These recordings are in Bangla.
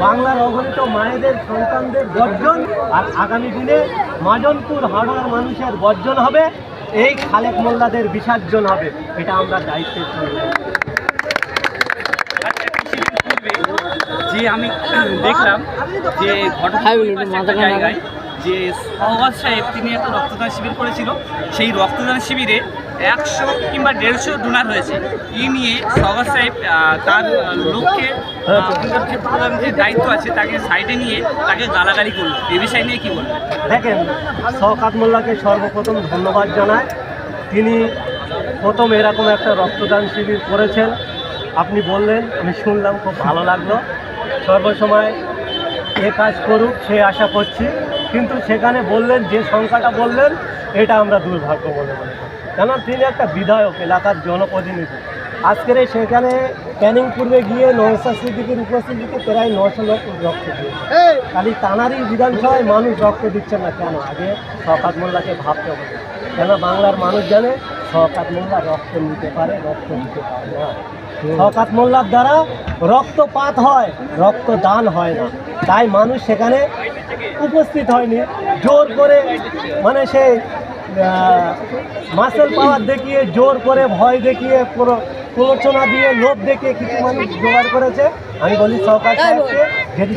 বাংলার অগণিত মায়েদের সন্তানদের বর্জন আর আগামী দিনে মাজনপুর হাওড়ার মানুষের বর্জন হবে এই খালেক মোল্লাদের বিসর্জন হবে এটা আমরা দায়িত্বের যে আমি দেখলাম যে ঘটনা জায়গায় যে সহবাজ সাহেব তিনি একটা রক্তদান শিবির করেছিল। সেই রক্তদান শিবিরে একশো কিংবা দেড়শো ডোনার হয়েছে। এই নিয়ে সহবাজ সাহেব তার লোককে প্রধান যে দায়িত্ব আছে, তাকে সাইডে নিয়ে তাকে গালাগালি করল এই বিষয় নিয়ে কি বলবেন? দেখেন শওকাত মোল্লাকে সর্বপ্রথম ধন্যবাদ জানায় তিনি প্রথম এরকম একটা রক্তদান শিবির করেছেন। আপনি বললেন, আমি শুনলাম, খুব ভালো লাগল। সর্বসময় এ কাজ করুক, সে আশা করছি। কিন্তু সেখানে বললেন, যে সংখ্যাটা বললেন, এটা আমরা দুর্ভাগ্য বলে মনে করি। কেন তিনি একটা বিধায়ক এলাকার জনপ্রতিনিধি। আজকের এই সেখানে ক্যানিং পূর্বে গিয়ে নৌসা সিদ্দিকের উপস্থিতিতে প্রায় নশো লোক রক্ত দিয়েছে খালি তানারই বিধানসভায় মানুষ রক্ত দিচ্ছেন না কেন? আগে শওকাত মোল্লাকে ভাবতে হবে। কেন বাংলার মানুষ জানে শওকাত মোল্লা রক্ত নিতে পারে রক্ত দিতে পারে না। শওকাত মোল্লার দ্বারা রক্তপাত হয় রক্তদান হয় না। তাই মানুষ সেখানে উপস্থিত হয়নি। জোর করে মানে সেই মাসেল পাওয়ার দেখিয়ে জোর করে ভয় দেখিয়ে পুরো প্ররোচনা দিয়ে লোভ দেখিয়ে কিছু মানুষ জোগাড় করেছে। আমি বলি সরকার সাহেবকে যদি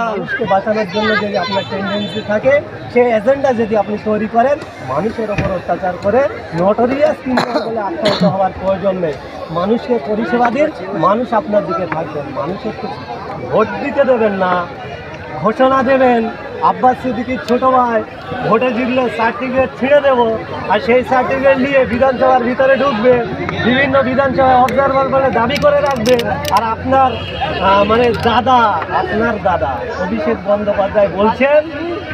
মানুষকে বাঁচানোর জন্য যদি আপনার টেন্ডেন্সি থাকে সেই এজেন্ডা যদি আপনি তৈরি করেন মানুষের ওপর অত্যাচার করে নটোরিয়াস কিন্তু বলে আত্মহত হওয়ার প্রয়োজন নেই। মানুষকে পরিষেবা দিন মানুষ আপনার দিকে থাকবেন। মানুষের ভোট দিতে দেবেন না ঘোষণা দেবেন। আব্বাস সিদ্দিকির ছোটো ভাই, ভোটে জিতলে সার্টিফিকেট ছিঁড়ে দেবো আর সেই সার্টিফিকেট নিয়ে বিধানসভার ভিতরে ঢুকবে, বিভিন্ন বিধানসভায় অবজারভার বলে দাবি করে রাখবে। আর আপনার মানে দাদা, আপনার দাদা, অভিষেক বন্দ্যোপাধ্যায় বলছেন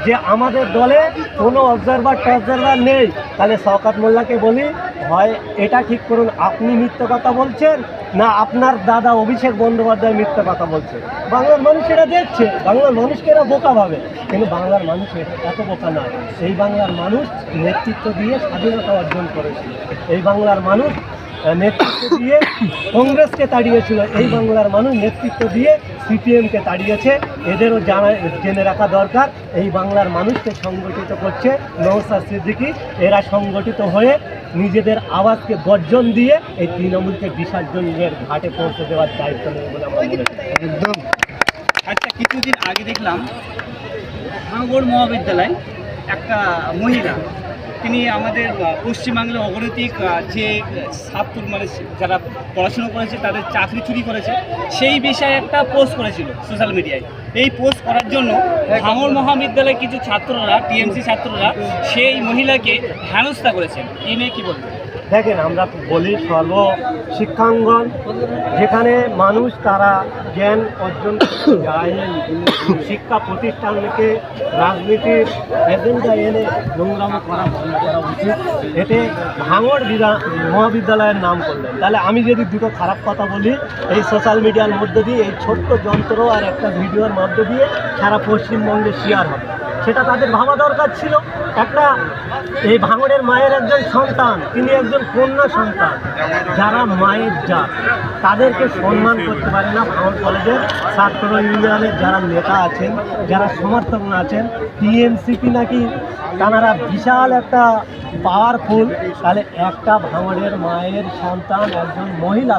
যে আমাদের দলে কোনো অবজারভার টবজারভার নেই। তাহলে শওকাত মোল্লাকে বলি হয় এটা ঠিক করুন। আপনি মিথ্যে কথা বলছেন না আপনার দাদা অভিষেক বন্দ্যোপাধ্যায় মিথ্যে কথা বলছে বাংলার মানুষ এটা দেখছে, বাংলার মানুষকে এরা বোকা ভাবে। কিন্তু বাংলার মানুষ এত বোকা না। এই বাংলার মানুষ নেতৃত্ব দিয়ে স্বাধীনতা অর্জন করেছিল। এই বাংলার মানুষ নেতৃত্ব দিয়ে কংগ্রেসকে তাড়িয়েছিল। এই বাংলার মানুষ নেতৃত্ব দিয়ে সিপিএমকে তাড়িয়েছে এদেরও জানা জেনে রাখা দরকার এই বাংলার মানুষকে সংগঠিত করছে নৌসার সিদ্দিকি। এরা সংগঠিত হয়ে নিজেদের আওয়াজকে গর্জন দিয়ে এই তৃণমূলকে বিসর্জনের ঘাটে পৌঁছে দেওয়ার দায়িত্ব নেবে বলে আমরা মনে একদম। আচ্ছা কিছুদিন আগে দেখলাম ভাঙড় মহাবিদ্যালয় একটা মহিলা, তিনি আমাদের পশ্চিমবাংলার অগণতিক যে ছাত্র মানে যারা পড়াশুনো করেছে, তাদের চাকরি চুরি করেছে, সেই বিষয়ে একটা পোস্ট করেছিল সোশ্যাল মিডিয়ায় এই পোস্ট করার জন্য ভাঙড় মহাবিদ্যালয়ের কিছু ছাত্ররা টিএমসি ছাত্ররা, সেই মহিলাকে হেনস্থা করেছেন। এই নিয়ে কী বলবেন দেখেন, আমরা বলি সর্ব শিক্ষাঙ্গন, যেখানে মানুষ তারা জ্ঞান অর্জন শিক্ষা প্রতিষ্ঠানকে রাজনীতির এজেন্ডা এনে নোংরাম করা, বন্ধ করা উচিত। এতে ভাঙড় মহাবিদ্যালয়ের নাম করলেন। তাহলে আমি যদি দুটো খারাপ কথা বলি, এই সোশ্যাল মিডিয়ার মধ্যে দিয়ে এই ছোট্ট যন্ত্র আর একটা ভিডিওর মধ্যে দিয়ে সারা পশ্চিমবঙ্গে শেয়ার হবে। সেটা তাদের ভাবা দরকার ছিল। একটা এই ভাঙড়ের মায়ের একজন সন্তান, তিনি একজন কন্যা সন্তান, যারা মায়ের জাত। তাদেরকে সম্মান করতে পারে না ভাঙড় কলেজের ছাত্র ইউনিয়নের যারা নেতা আছেন, যারা সমর্থক আছেন। টিএমসিপি নাকি তারা বিশাল একটা পাওয়ারফুল তাহলে একটা ভাঙড়ের মায়ের সন্তান, একজন মহিলা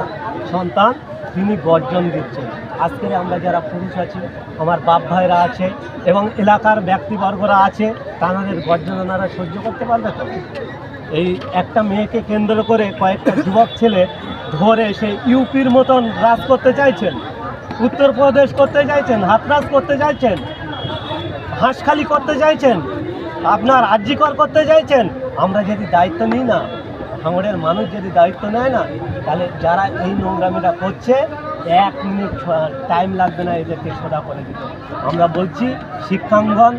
সন্তান তিনি গর্জন দিচ্ছেন। আজকে আমরা যারা পুরুষ আছি, আমার বাপ ভাইরা আছে এবং এলাকার ব্যক্তিবর্গরা আছে, তাদের গর্জন ওনারা সহ্য করতে পারবে তো? এই একটা মেয়েকে কেন্দ্র করে কয়েকটা যুবক ছেলে ধরে সেই ইউপির মতন রাজ করতে চাইছেন, উত্তরপ্রদেশ করতে চাইছেন, হাতরাজ করতে চাইছেন, হাঁসখালি করতে চাইছেন, আপনার আর্যিকর করতে চাইছেন, আমরা যদি দায়িত্ব নিই না ভাঙড়ের মানুষ যদি দায়িত্ব নেয় না, তাহলে যারা এই নোংরামিটা করছে, এক মিনিট টাইম লাগবে না এদেরকে সোজা করে দিতে। আমরা বলছি, শিক্ষাঙ্গন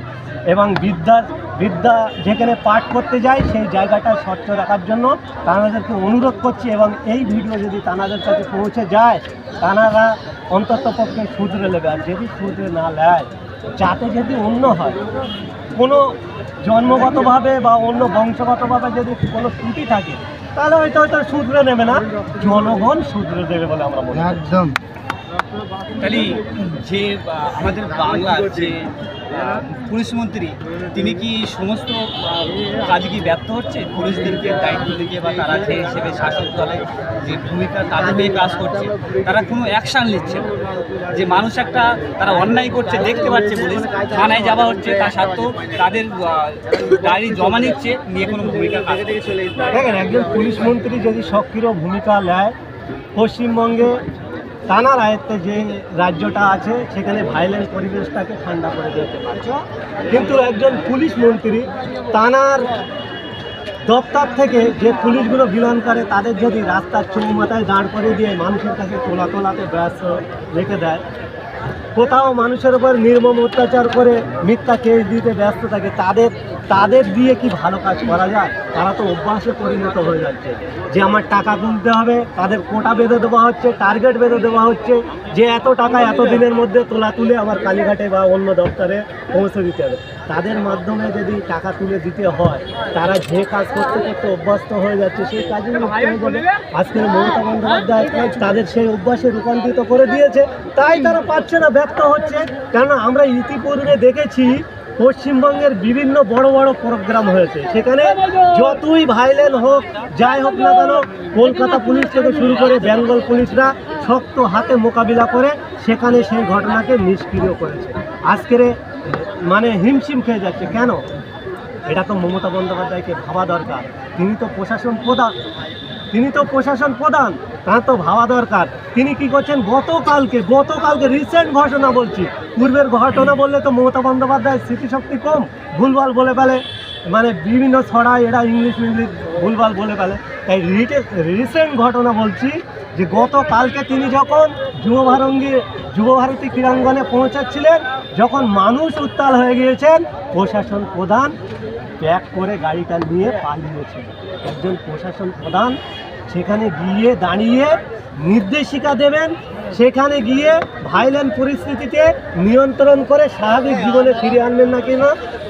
এবং বিদ্যার, বিদ্যা যেখানে পাঠ করতে যায়, সেই জায়গাটা স্বচ্ছ রাখার জন্য তানাদেরকে অনুরোধ করছি এবং এই ভিডিও যদি তানাদের কাছে পৌঁছে যায়, তানারা অন্তত পক্ষে শুধরে নেবে। আর যদি শুধরে না নেয় যাতে যদি অন্য হয়, কোনো জন্মগতভাবে বা অন্য বংশগতভাবে যদি কোনো ত্রুটি থাকে, তাহলে হয়তো হয়তো শুধরে নেবে না, জনগণ শুধরে দেবে বলে আমরা মনে একদম। তাহলে যে আমাদের বাংলার যে পুলিশ মন্ত্রী, তিনি কি সমস্ত কাজে কি ব্যর্থ হচ্ছে পুলিশদেরকে দায়িত্ব দিকে বা তারা যে হিসেবে শাসক দলে যে ভূমিকা, তাদের হয়ে কাজ করছে, তারা কোনো অ্যাকশান নিচ্ছে যে মানুষ একটা, তারা অন্যায় করছে, দেখতে পাচ্ছে পুলিশ, থানায় যাওয়া হচ্ছে, তা সত্ত্বেও তাদের ডায়েরি জমা নিচ্ছে, নিয়ে কোনো ভূমিকা কাজ। দেখেন, একজন পুলিশ মন্ত্রী যদি সক্রিয় ভূমিকা নেয়, পশ্চিমবঙ্গে তানার আয়ত্তে যে রাজ্যটা আছে, সেখানে ভাইলেন্স পরিবেশটাকে ঠান্ডা করে দিতে পারে কিন্তু একজন পুলিশ মন্ত্রী তানার দপ্তর থেকে যে পুলিশগুলো বিলন করে, তাদের যদি রাস্তার চৌমাথায় দাঁড় করে দিয়ে মানুষের কাছে তোলা তোলাতে ব্যস্ত রেখে দেয়, কোথাও মানুষের উপর নির্মম অত্যাচার করে মিথ্যা কেস দিতে ব্যস্ত থাকে, তাদের তাদের দিয়ে কি ভালো কাজ করা যায়? তারা তো অভ্যাসে পরিণত হয়ে যাচ্ছে। যে আমার টাকা তুলতে হবে, তাদের কোটা বেঁধে দেওয়া হচ্ছে, টার্গেট বেঁধে দেওয়া হচ্ছে, যে এত টাকা এত দিনের মধ্যে তোলা তুলে আবার কালীঘাটে বা অন্য দপ্তরে পৌঁছে দিতে হবে। তাদের মাধ্যমে যদি টাকা তুলে দিতে হয়, তারা যে কাজ করতে করতে অভ্যস্ত হয়ে যাচ্ছে, সেই কাজে আজকের মমতা বন্দ্যোপাধ্যায় তাদের সেই অভ্যাসে রূপান্তরিত করে দিয়েছে। তাই তারা পাচ্ছে না, ব্যর্থ হচ্ছে। কেননা আমরা ইতিপূর্বে দেখেছি পশ্চিমবঙ্গের বিভিন্ন বড় বড় প্রোগ্রাম হয়েছে। সেখানে যতই ভাইলেন হোক, যাই হোক না কেন, কলকাতা পুলিশ থেকে শুরু করে বেঙ্গল পুলিশরা শক্ত হাতে মোকাবিলা করে সেখানে সেই ঘটনাকে নিষ্ক্রিয় করেছে। আজকের মানে হিমশিম খেয়ে যাচ্ছে। কেন? এটা তো মমতা বন্দ্যোপাধ্যায়কে ভাবা দরকার। তিনি তো প্রশাসন প্রধান। তিনি তো প্রশাসন প্রধান। তার তো ভাবা দরকার। তিনি কি করছেন? গতকালকে গতকালকে রিসেন্ট ঘটনা বলছি। পূর্বের ঘটনা বললে তো মমতা বন্দ্যোপাধ্যায়ের স্মৃতিশক্তি কম। ভুলভাল বলে ফেলে। মানে বিভিন্ন ছড়ায় এরা ইংলিশ ইংলিশ ভুলভাল বলে ফেলে। তাই রিসেন্ট ঘটনা বলছি যে গতকালকে তিনি যখন যুবভারঙ্গী যুবভারতী ক্রীড়াঙ্গনে পৌঁছাচ্ছিলেন, যখন মানুষ উত্তাল হয়ে গিয়েছেন, প্রশাসন প্রধান ব্যাক করে গাড়িটা নিয়ে পালিয়েছে একজন প্রশাসন প্রধান সেখানে গিয়ে দাঁড়িয়ে নির্দেশিকা দেবেন, সেখানে গিয়ে ভাইলেন্ট পরিস্থিতিতে নিয়ন্ত্রণ করে স্বাভাবিক জীবনে ফিরে আনবেন না কেন,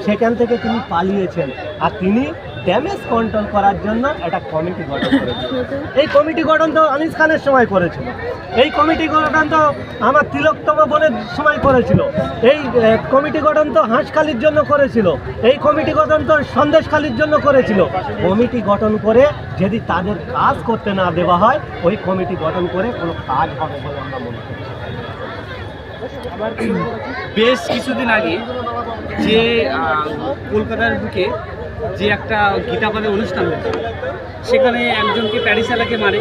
সেখান থেকে তিনি পালিয়েছেন। আর তিনি ড্যামেজ কন্ট্রোল করার জন্য একটা কমিটি গঠন করেছেন এই কমিটি গঠন তো আনিস খানের সময় করেছিল। এই কমিটি গঠন তো আমার তিলকতম বোনের সময় করেছিল। এই কমিটি গঠন তো হাঁসখালির জন্য করেছিল। এই কমিটি গঠন তো সন্দেশখালির জন্য করেছিল। কমিটি গঠন করে যদি তাদের কাজ করতে না দেওয়া হয়, ওই কমিটি গঠন করে কোনো কাজ হবে বলে আমরা মনে করি। বেশ কিছুদিন আগে যে কলকাতার বুকে যে একটা গীতাপাদের অনুষ্ঠান হয়েছে সেখানে একজনকে প্যারিসালাকে মারে।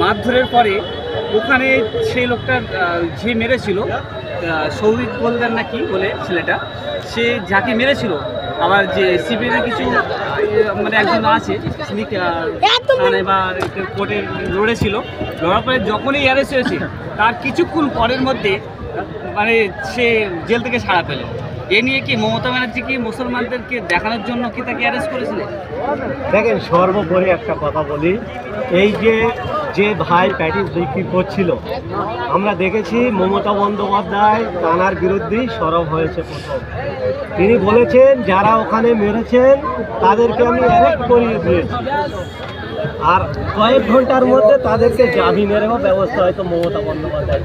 মারধরের পরে ওখানে সেই লোকটা আহ, যে মেরেছিল সৌভিক গোলদার নাকি বলে ছেলেটা সে যাকে মেরেছিল আবার যে সিবিআই কিছু মানে একজন আছে থানায় বা কোর্টে লড়েছিল। লড়ার পরে যখনই অ্যারেস্ট হয়েছে তার কিছুক্ষণ পরের মধ্যে মানে সে জেল থেকে ছাড়া পেল। এ নিয়ে কি মমতা ব্যানার্জি মুসলমানদেরকে দেখানোর জন্য কি তাকে অ্যারেস্ট করেছিলেন? দেখেন, সর্বোপরি একটা কথা বলি, এই যে যে ভাই প্যাটিস বিক্রি করছিল, আমরা দেখেছি মমতা বন্দ্যোপাধ্যায় তানার বিরুদ্ধেই সরব হয়েছে প্রথম। তিনি বলেছেন, যারা ওখানে মেরেছেন, তাদেরকে আমি অ্যারেস্ট করিয়ে দিয়েছি। আর কয়েক ঘণ্টার মধ্যে তাদেরকে জামিনেরও ব্যবস্থা হয়তো মমতা বন্দ্যোপাধ্যায়।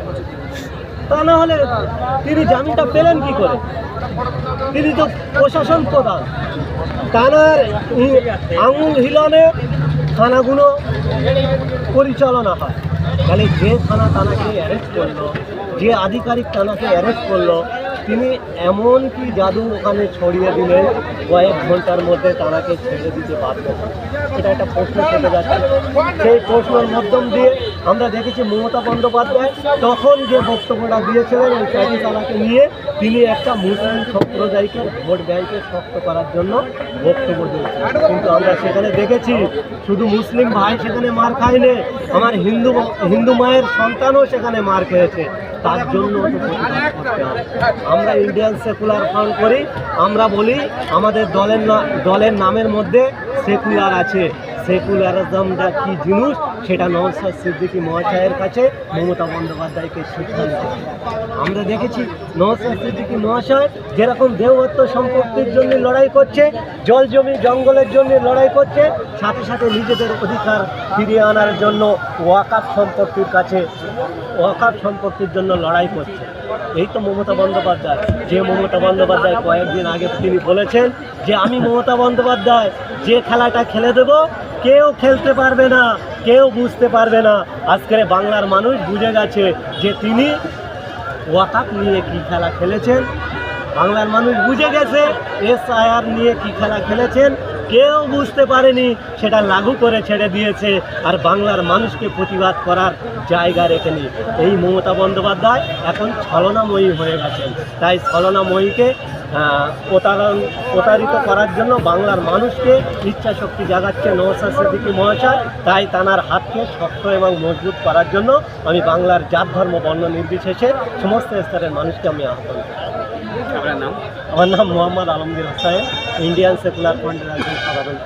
তা না হলে তিনি জামিনটা পেলেন কি করে? তিনি তো প্রশাসন প্রধান। তানার আঙুল হিলনে থানাগুলো পরিচালনা হয়। তাহলে যে থানা থানাকে অ্যারেস্ট করল যে আধিকারিক থানাকে অ্যারেস্ট করল, তিনি এমন কি জাদু ওখানে ছড়িয়ে দিলেন, কয়েক ঘণ্টার মধ্যে তানাকে ছেড়ে দিতে হন। এটা একটা প্রশ্ন থেকে যাচ্ছে। সেই প্রশ্নের মাধ্যম দিয়ে আমরা দেখেছি মমতা বন্দ্যোপাধ্যায় তখন যে বক্তব্যটা দিয়েছিলেন, ওই প্যাটি তালাকে নিয়ে তিনি একটা মুসলিম সম্প্রদায়কে ভোট ব্যাংকে শক্ত করার জন্য বক্তব্য দিয়েছেন। কিন্তু আমরা সেখানে দেখেছি, শুধু মুসলিম ভাই সেখানে মার খায়নি, আমার হিন্দু হিন্দু মায়ের সন্তানও সেখানে মার খেয়েছে। তার জন্য আমরা ইন্ডিয়ান সেকুলার ফ্রন্ট করি। আমরা বলি, আমাদের দলের দলের নামের মধ্যে সেকুলার আছে। সেকুলারিজমটা কি জিনিস? সেটা নওসাদ সিদ্দিকী মহাশয়ের কাছে মমতা বন্দ্যোপাধ্যায়কে শিক্ষা দিতে আমরা দেখেছি নওসাদ সিদ্দিকী মহাশয় যেরকম দেহত্ব সম্পত্তির জন্য লড়াই করছে, জল জমি জঙ্গলের জন্য লড়াই করছে, সাথে সাথে নিজেদের অধিকার ফিরিয়ে আনার জন্য ওয়াকাপ সম্পত্তির কাছে ওয়াকাপ সম্পত্তির জন্য লড়াই করছে। এই তো মমতা বন্দ্যোপাধ্যায়। যে মমতা বন্দ্যোপাধ্যায় কয়েকদিন আগে তিনি বলেছেন যে, আমি মমতা বন্দ্যোপাধ্যায়, যে খেলাটা খেলে দেব, কেউ খেলতে পারবে না, কেউ বুঝতে পারবে না। আজকের বাংলার মানুষ বুঝে গেছে যে তিনি ওয়াকাপ নিয়ে কি খেলা খেলেছেন। বাংলার মানুষ বুঝে গেছে এস এসআইআর নিয়ে কি খেলা খেলেছেন। কেউ বুঝতে পারেনি, সেটা লাগু করে ছেড়ে দিয়েছে আর বাংলার মানুষকে প্রতিবাদ করার জায়গা রেখেনি। এই মমতা বন্দ্যোপাধ্যায় এখন ছলনাময়ী হয়ে গেছেন। তাই ছলনাময়ীকে প্রতারণ, প্রতারিত করার জন্য বাংলার মানুষকে ইচ্ছা শক্তি জাগাচ্ছে নওসাদ সিদ্দিকী মহাশয়। তাই তানার হাতকে শক্ত এবং মজবুত করার জন্য আমি বাংলার জাত ধর্ম বর্ণ নির্বিশেষে সমস্ত স্তরের মানুষকে আমি আহ্বান করি আমার নাম মোহাম্মদ আলমগীর হোসাইন ইন্ডিয়ান সেকুলার ফ্রন্টের একজন সাধারণ